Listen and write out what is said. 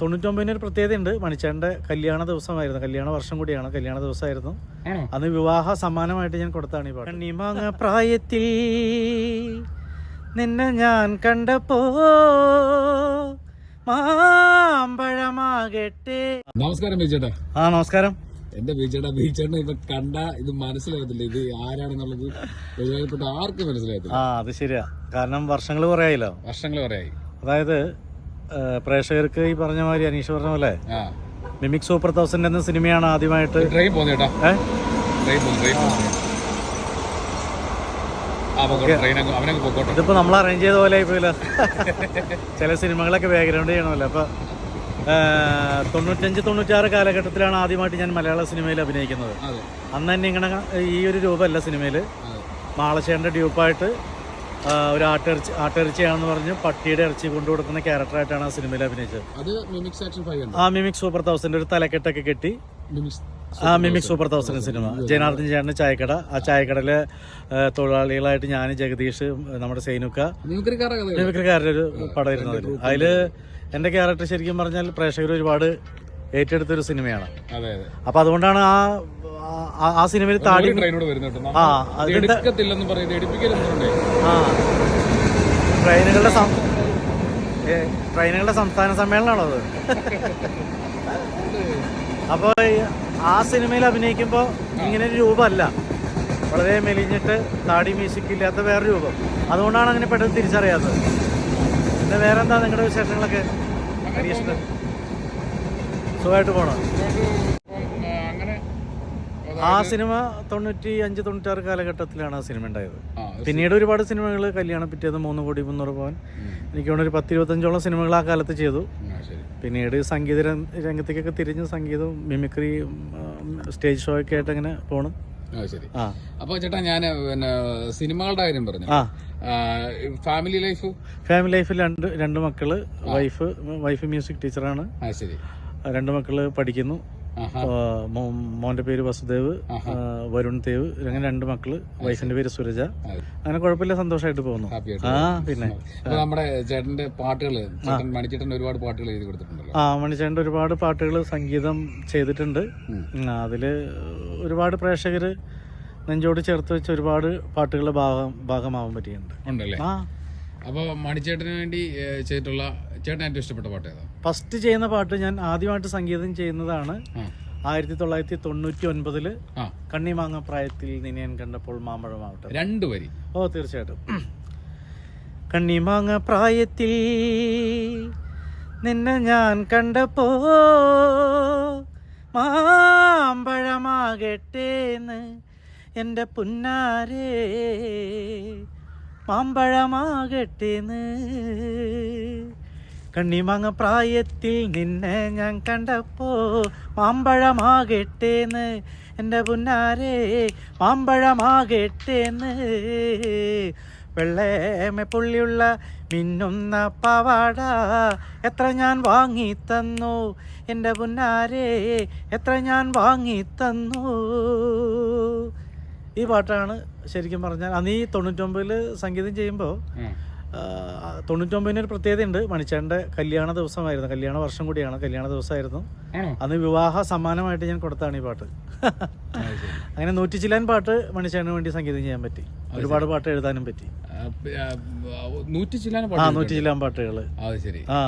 തൊണ്ണൂറ്റൊമ്പതിന് ഒരു പ്രത്യേകതയുണ്ട്. മണിച്ചേട്ടന്റെ കല്യാണ ദിവസമായിരുന്നു. കല്യാണ വർഷം കൂടിയാണ്. കല്യാണ ദിവസമായിരുന്നു. അന്ന് വിവാഹ സമ്മാനമായിട്ട് ഞാൻ കൊടുത്താണ് ഈ പാട്ട്. കണ്ണിമാങ്ങ പ്രായത്തിൽ നിന്നെ ഞാൻ കണ്ടപ്പോ മാമ്പഴമാകട്ടെ. നമസ്കാരം ബീച്ചേട്ടാ ആ നമസ്കാരം. എന്റെ ബീച്ചേട്ടാ ബീച്ചേട്ടനെ ഇപ്പൊ കണ്ട ഇത് മനസ്സിലാകത്തില്ല. ഇത് ആരാണെന്നുള്ളത് ആർക്കും മനസ്സിലാകത്തില്ല. ആ അത് ശരിയാ. കാരണം വർഷങ്ങൾ കുറേ ആയില്ലോ വർഷങ്ങൾ ആയി അതായത് പ്രേക്ഷകർക്ക് ഈ പറഞ്ഞ മാതിരി അനീഷ് പറഞ്ഞ പോലെ മിമിക് സൂപ്പർ തൗസൻഡ് എന്ന സിനിമയാണ് ആദ്യമായിട്ട്. ട്രെയിൻ ഇതിപ്പോ നമ്മൾ അറേഞ്ച് ചെയ്ത പോലെ ആയിപ്പോയില്ല. ചില സിനിമകളൊക്കെ ബാക്ക്ഗ്രൗണ്ട് ചെയ്യണമല്ലോ. അപ്പൊ തൊണ്ണൂറ്റഞ്ച് തൊണ്ണൂറ്റാറ് കാലഘട്ടത്തിലാണ് ആദ്യമായിട്ട് ഞാൻ മലയാള സിനിമയിൽ അഭിനയിക്കുന്നത്. അന്ന് തന്നെ ഇങ്ങനെ ഈ ഒരു രൂപമല്ല സിനിമയിൽ മാളശേന്റെ ഡ്യൂപ്പായിട്ട് ഒരു ആട്ടിറച്ചി ആട്ടിറച്ചിയാണെന്ന് പറഞ്ഞ് പട്ടിയുടെ ഇറച്ചി കൊണ്ടു കൊടുക്കുന്ന ക്യാരക്ടറായിട്ടാണ് ആ സിനിമയിൽ അഭിനയിച്ചത്. അത് മിമിക്സ് ആക്ഷൻ ഫൈവ് ആ മിമിക് സൂപ്പർ തൗസൻഡ് ഒരു തലക്കെട്ടൊക്കെ കെട്ടി. ആ mimic super thousand cinema. Janardhan ചേട്ടന്റെ ചായക്കട. ആ ചായക്കടയിലെ തൊഴിലാളികളായിട്ട് ഞാൻ ജഗദീഷ് നമ്മുടെ സൈനുക്ക. മിമിക്രിക്കാരുടെ ഒരു പടമായിരുന്നു അതിൽ അതിൽ എന്റെ ക്യാരക്ടർ ശരിക്കും പറഞ്ഞാൽ പ്രേക്ഷകർ ഒരുപാട് ഏറ്റെടുത്തൊരു സിനിമയാണ്. അപ്പോൾ അതുകൊണ്ടാണ് ആ ആ- സിനിമയിൽ താടി ആ ആ. ട്രെയിനുകളുടെ ട്രെയിനുകളുടെ സംസ്ഥാന സമ്മേളനമാണോ അത്? അപ്പോൾ ആ സിനിമയിൽ അഭിനയിക്കുമ്പോൾ ഇങ്ങനെ ഒരു രൂപമല്ല. വളരെ മെലിഞ്ഞിട്ട് താടി മീശിക്കില്ലാത്ത വേറെ രൂപം. അതുകൊണ്ടാണ് അങ്ങനെ പെട്ടെന്ന് തിരിച്ചറിയാത്തത്. പിന്നെ വേറെ എന്താ നിങ്ങളുടെ വിശേഷങ്ങളൊക്കെ? സുഖമായിട്ട് അങ്ങനെ ആ സിനിമ തൊണ്ണൂറ്റി അഞ്ച് തൊണ്ണൂറ്റാറ് കാലഘട്ടത്തിലാണ് ആ സിനിമ ഉണ്ടായത്. പിന്നീട് ഒരുപാട് സിനിമകൾ കല്യാണം പിറ്റേത് മൂന്ന് കോടി മുന്നൂറ് പവൻ. എനിക്ക് തോന്നുന്നു ഒരു പത്ത് ഇരുപത്തഞ്ചോളം സിനിമകൾ ആ കാലത്ത് ചെയ്തു. പിന്നീട് സംഗീത രംഗത്തേക്കൊക്കെ തിരിഞ്ഞ് സംഗീതവും മിമിക്രി സ്റ്റേജ് ഷോ ഒക്കെ ആയിട്ട് അങ്ങനെ ശരി. ആ. അപ്പൊ ചേട്ടാ ഞാൻ പിന്നെ സിനിമകളുടെ കാര്യം പറഞ്ഞു ഫാമിലി ലൈഫ്? ഫാമിലി ലൈഫിൽ രണ്ട് രണ്ട് മക്കൾ വൈഫ് വൈഫ് മ്യൂസിക് ടീച്ചറാണ്. ശരി. രണ്ട് മക്കൾ പഠിക്കുന്നു. മോന്റെ പേര് വസുദേവ് വരുൺ ദേവ് അങ്ങനെ രണ്ട് മക്കൾ വൈഫിന്റെ പേര് സുരജ. അങ്ങനെ കുഴപ്പമില്ല സന്തോഷമായിട്ട് പോകുന്നു. ആ പിന്നെ. നമ്മുടെ ചേട്ടന്റെ പാട്ടുകൾ ചേട്ടൻ മണിച്ചേട്ടൻ ഒരുപാട് പാട്ടുകൾ എഴുതി കൊടുത്തിട്ടുണ്ടല്ലോ. ആ മണിച്ചേട്ടൻ ഒരുപാട് പാട്ടുകൾ സംഗീതം ചെയ്തിട്ടുണ്ട്. അതിൽ ഒരുപാട് പ്രേക്ഷകര് നെഞ്ചോട് ചേർത്ത് വെച്ച് ഒരുപാട് പാട്ടുകളുടെ ഭാഗം ഭാഗമാവാൻ പറ്റിയിട്ടുണ്ട്. ഉണ്ടല്ലേ? ആ. അപ്പൊ മണിച്ചേട്ടന് വേണ്ടി ചെയ്തിട്ടുള്ള ചേട്ടൻ ഏറ്റവും ഇഷ്ടപ്പെട്ട പാട്ട് ഏതാ? ഫസ്റ്റ് ചെയ്യുന്ന പാട്ട് ഞാൻ ആദ്യമായിട്ട് സംഗീതം ചെയ്യുന്നതാണ്. ആയിരത്തി തൊള്ളായിരത്തി തൊണ്ണൂറ്റി ഒൻപതിൽ കണ്ണിമാങ്ങ പ്രായത്തിൽ നിന്നെ ഞാൻ കണ്ടപ്പോൾ മാമ്പഴമാവട്ടെ രണ്ട് വരി. ഓ തീർച്ചയായിട്ടും. കണ്ണിമാങ്ങ പ്രായത്തിൽ നിന്നെ ഞാൻ കണ്ടപ്പോ മാമ്പഴമാകട്ടേന്ന് എന്റെ പുന്നാരേ മാമ്പഴമാകട്ടേന്ന് കണ്ണിമാങ്ങ പ്രായത്തിൽ നിന്നെ ഞാൻ കണ്ടപ്പോ മാമ്പഴമാകട്ടേന്ന് എന്റെ പുന്നാരെ മാമ്പഴമാകട്ടേന്ന് വെള്ളേമ പുള്ളിയുള്ള മിന്നുന്ന പവാട എത്ര ഞാൻ വാങ്ങി തന്നു എന്റെ പുന്നാരെ എത്ര ഞാൻ വാങ്ങി തന്നു ഈ പാട്ടാണ് ശരിക്കും പറഞ്ഞാൽ അന്ന് ഈ തൊണ്ണൂറ്റൊമ്പതിൽ സംഗീതം ചെയ്യുമ്പോൾ തൊണ്ണൂറ്റൊമ്പതിനൊരു തൊണ്ണൂറ്റൊമ്പതിന് ഒരു പ്രത്യേകതയുണ്ട്. മണിച്ചേട്ടന്റെ കല്യാണ ദിവസമായിരുന്നു. കല്യാണ വർഷം കൂടിയാണ്. കല്യാണ ദിവസമായിരുന്നു. അന്ന് വിവാഹ സമ്മാനമായിട്ട് ഞാൻ കൊടുത്താണ് ഈ പാട്ട്. അങ്ങനെ നൂറ്റി ചില്ലാൻ പാട്ട് മണിച്ചേട്ടന് വേണ്ടി സംഗീതം ചെയ്യാൻ പറ്റി. ഒരുപാട് പാട്ട് എഴുതാനും പറ്റി. നൂറ്റി ചില്ലാന ആ നൂറ്റി ചില്ലാൻ പാട്ടുകൾ ആ.